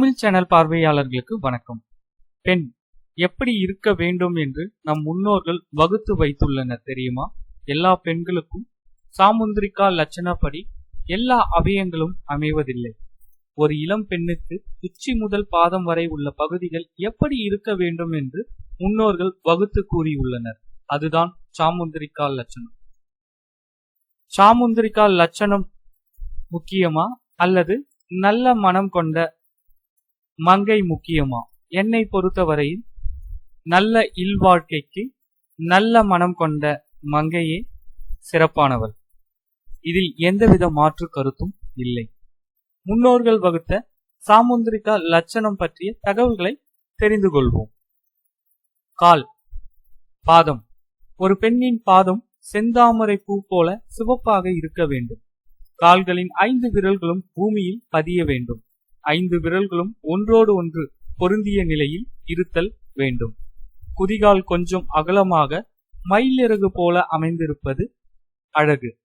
Tamil channel பார்வையாளர்களுக்கு வணக்கம். பெண் எப்படி இருக்க வேண்டும் என்று நம் முன்னோர்கள் வகுத்து வைத்துள்ளனர் தெரியுமா? எல்லா பெண்களுக்கும் சாமுந்திரிகா லட்சணப்படி எல்லா அவயங்களும் அமைவதில்லை. ஒரு இளம் பெண்ணுக்கு உச்சி முதல் பாதம் வரை உள்ள பகுதிகள் எப்படி இருக்க வேண்டும் என்று முன்னோர்கள் வகுத்து கூறியுள்ளனர். அதுதான் சாமுந்திரிகா லட்சணம். சாமுந்திரிகா லட்சணம் முக்கியமா அல்லது நல்ல மனம் கொண்ட மங்கை முக்கியமா? என்னை பொறுத்தவரையில் நல்ல இல்வாழ்க்கைக்கு நல்ல மனம் கொண்ட மங்கையே சிறப்பானவள் இதில் எந்தவித மாற்று கருத்தும் இல்லை. முன்னோர்கள் வகுத்த சாமுந்திரிகா லட்சணம் பற்றிய தகவல்களை தெரிந்து கொள்வோம். கால். பாதம். ஒரு பெண்ணின் பாதம் செந்தாமரை பூ போல சிவப்பாக இருக்க வேண்டும். கால்களின் ஐந்து விரல்களும் பூமியில் பதிய வேண்டும். ஐந்து விரல்களும் ஒன்றோடு ஒன்று பொருந்திய நிலையில் இருத்தல் வேண்டும். குதிகால் கொஞ்சம் அகலமாக மயிலிறகு போல அமைந்திருப்பது அழகு.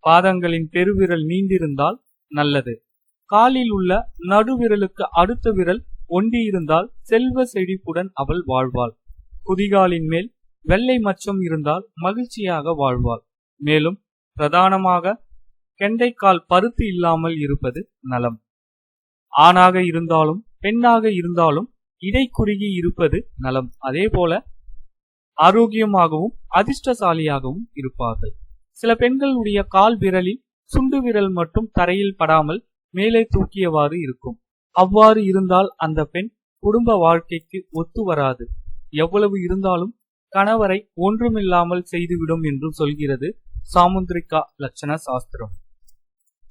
பாதங்களின் பெருவிரல் நீண்டிருந்தால் நல்லது. காலில் உள்ள நடுவிரலுக்கு அடுத்த விரல் ஒண்டியிருந்தால் செல்வ செழிப்புடன் அவள் வாழ்வாள். குதிகாலின் மேல் வெள்ளை மச்சம் இருந்தால் மகிழ்ச்சியாக வாழ்வாள். மேலும் பிரதானமாக கெண்டைக்கால் பருத்து இல்லாமல் இருப்பது நலம். ஆணாக இருந்தாலும் பெண்ணாக இருந்தாலும் இடை குறுகி இருப்பது நலம். அதே போல ஆரோக்கியமாகவும் அதிர்ஷ்டசாலியாகவும் இருப்பார்கள். சில பெண்களுடைய கால் விரலில் சுண்டு விரல் மட்டும் தரையில் படாமல் மேலே தூக்கியவாறு இருக்கும். அவ்வாறு இருந்தால் அந்த பெண் குடும்ப வாழ்க்கைக்கு ஒத்து வராது. எவ்வளவு இருந்தாலும் கணவரை ஒன்றுமில்லாமல் செய்துவிடும் என்று சொல்கிறது சாமுந்திரிகா லட்சண சாஸ்திரம்.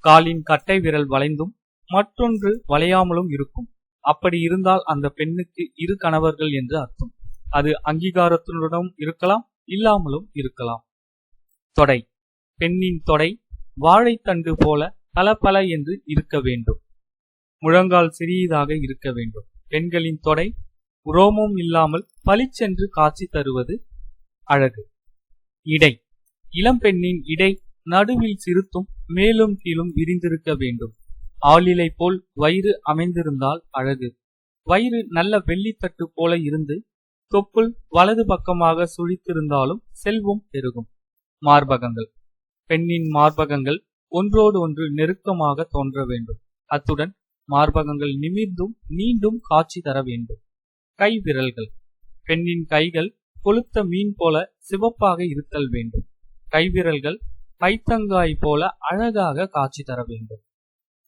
காலின் கட்டை விரல் வளைந்தும் மற்றொன்று வளையாமலும் இருக்கும். அப்படி இருந்தால் அந்த பெண்ணுக்கு இரு கணவர்கள் என்று அர்த்தம். அது அங்கீகாரத்துடனும் இருக்கலாம் இல்லாமலும் இருக்கலாம். தொடை. பெண்ணின் தொடை வாழைத்தண்டு போல பல என்று இருக்க வேண்டும். முழங்கால் சிறியதாக இருக்க வேண்டும். பெண்களின் தொடை உரோமும் இல்லாமல் பளிச்சென்று காட்சி தருவது அழகு. இடை. இளம்பெண்ணின் இடை நடுவில் சிறுத்தும் மேலும் கீழும் விரிந்திருக்க வேண்டும். ஆளிலை போல் வயிறு அமைந்திருந்தால் அழகு. வயிறு நல்ல வெள்ளித்தட்டு போல இருந்து தொப்புள் வலது பக்கமாக சுழித்திருந்தாலும் செல்வம் பெருகும். மார்பகங்கள். பெண்ணின் மார்பகங்கள் ஒன்றோடு ஒன்று நெருக்கமாக தோன்ற வேண்டும். அத்துடன் மார்பகங்கள் நிமிர்ந்தும் நீண்டும் காட்சி தர வேண்டும். கை விரல்கள். பெண்ணின் கைகள் கொளுத்த மீன் போல சிவப்பாக இருத்தல் வேண்டும். கைவிரல்கள் பைத்தங்காய் போல அழகாக காட்சி தர வேண்டும்.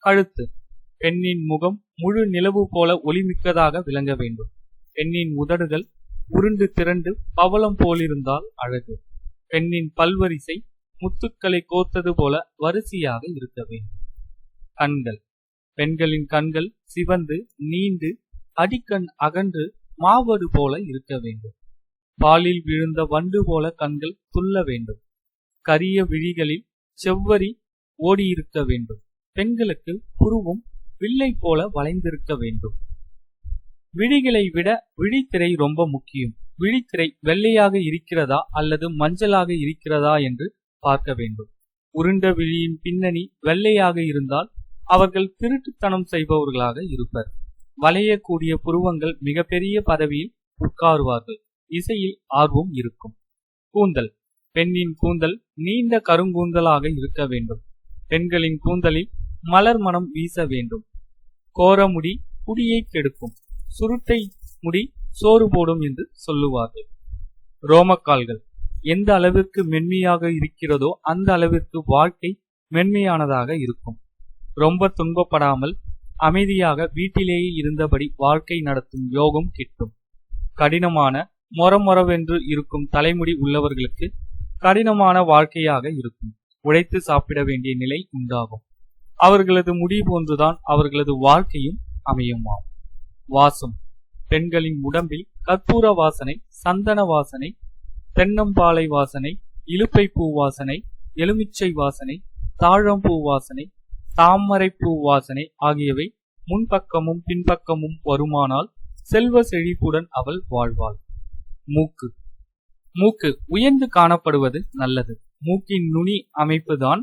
கழுத்து. பெண்ணின் முகம் முழு நிலவு போல ஒளிமிக்கதாக விளங்க வேண்டும். பெண்ணின் உதடுகள் உருண்டு திரண்டு பவளம் போலிருந்தால் அழகு. பெண்ணின் பல்வரிசை முத்துக்களை கோர்த்தது போல வரிசையாக இருக்க வேண்டும். கண்கள். பெண்களின் கண்கள் சிவந்து நீண்டு அடிக்கண் அகன்று மாவடு போல இருக்க வேண்டும். பாலில் விழுந்த வண்டு போல கண்கள் துள்ள வேண்டும். கரிய விழிகளில் செவ்வரி ஓடியிருக்க வேண்டும். பெண்களுக்கு புருவும் வில்லை போல வளைந்திருக்க வேண்டும். விழிகளை விட விழித்திரை ரொம்ப முக்கியம். விழித்திரை வெள்ளையாக இருக்கிறதா அல்லது மஞ்சளாக இருக்கிறதா என்று பார்க்க வேண்டும். உருண்ட விழியின் பின்னணி வெள்ளையாக இருந்தால் அவர்கள் திருட்டுத்தனம் செய்பவர்களாக இருப்பர். வளையக்கூடிய புருவங்கள் மிகப்பெரிய பதவியில் உட்காருவார்கள். இசையில் ஆர்வம் இருக்கும். கூந்தல். பெண்ணின் கூந்தல் நீண்ட கருங்கூந்தலாக இருக்க வேண்டும். பெண்களின் கூந்தலில் மலர் மனம் வீச வேண்டும். கோரமுடி குடியை கெடுக்கும். சுருட்டை முடி சோறு போடும் என்று சொல்லுவார்கள். ரோமக்கால்கள் எந்த அளவிற்கு மென்மையாக இருக்கிறதோ அந்த அளவிற்கு வாழ்க்கை மென்மையானதாக இருக்கும். ரொம்ப துன்பப்படாமல் அமைதியாக வீட்டிலேயே இருந்தபடி வாழ்க்கை நடத்தும் யோகம் கிட்டும். கடினமான மொரமொரவென்று இருக்கும் தலைமுடி உள்ளவர்களுக்கு கடினமான வாழ்க்கையாக இருக்கும். உழைத்து சாப்பிட வேண்டிய நிலை உண்டாகும். அவர்களது முடி போன்றுதான் அவர்களது வாழ்க்கையும் அமையுமாம். வாசம். பெண்களின் உடம்பில் கற்பூர வாசனை சந்தன வாசனை தென்னம்பாலை வாசனை இலுப்பை பூ வாசனை எலுமிச்சை வாசனை தாழம்பூ வாசனை தாமரை பூ வாசனை ஆகியவை முன்பக்கமும் பின்பக்கமும் வருமானால் செல்வ செழிப்புடன் அவள் வாழ்வாள். மூக்கு. மூக்கு. உயர்ந்து காணப்படுவது நல்லது. மூக்கின் நுனி அமைப்புதான்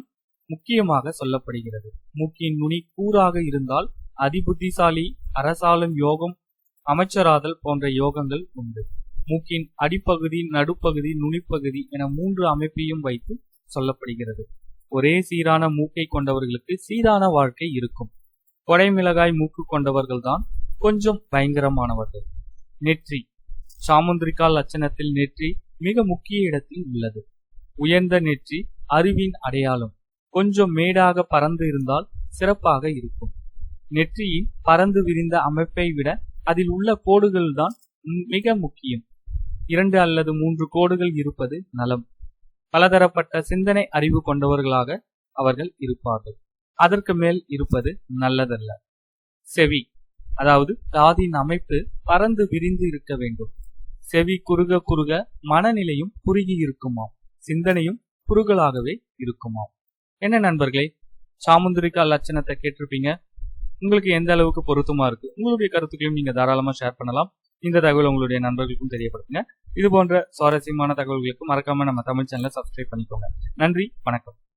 முக்கியமாக சொல்லப்படுகிறது. மூக்கின் நுனி கூறாக இருந்தால் அதிபுத்திசாலி அரசாளும் யோகம் அமைச்சராதல் போன்ற யோகங்கள் உண்டு. மூக்கின் அடிப்பகுதி நடுப்பகுதி நுனிப்பகுதி என மூன்று அமைப்பையும் வைத்து சொல்லப்படுகிறது. ஒரே சீரான மூக்கை கொண்டவர்களுக்கு சீரான வாழ்க்கை இருக்கும். கொடைமிளகாய் மூக்கு கொண்டவர்கள்தான் கொஞ்சம் பயங்கரமானவர்கள். நெற்றி. சாமுந்திரிகா லட்சணத்தில் நெற்றி மிக முக்கிய இடத்தில் உள்ளது. உயர்ந்த நெற்றி அறிவின் அடையாளம். கொஞ்சம் மேடாக பறந்து இருந்தால் சிறப்பாக இருக்கும். நெற்றியின் பறந்து விரிந்த அமைப்பை விட அதில் உள்ள கோடுகள் தான் மிக முக்கியம். இரண்டு அல்லது மூன்று கோடுகள் இருப்பது நலம். பலதரப்பட்ட சிந்தனை அறிவு கொண்டவர்களாக அவர்கள் இருப்பார்கள். அதற்கு மேல் இருப்பது நல்லதல்ல. செவி அதாவது காதின் அமைப்பு பறந்து விரிந்து இருக்க வேண்டும். செவி குறுக குறுக மனநிலையும் குறுகி இருக்குமாம். சிந்தனையும் குறுகலாகவே இருக்குமாம். என்ன நண்பர்களே? சாமுந்திரிகா லட்சணத்தை கேட்டிருப்பீங்க. உங்களுக்கு எந்த அளவுக்கு பொருத்தமா இருக்கு? உங்களுடைய கருத்துக்களையும் நீங்க தாராளமா ஷேர் பண்ணலாம். இந்த தகவல் உங்களுடைய நண்பர்களுக்கும் தெரியப்படுத்துங்க. இது போன்ற சுவாரஸ்யமான தகவல்களுக்கு மறக்காம நம்ம தமிழ் சேனலை சப்ஸ்கிரைப் பண்ணிக்கோங்க. நன்றி வணக்கம்.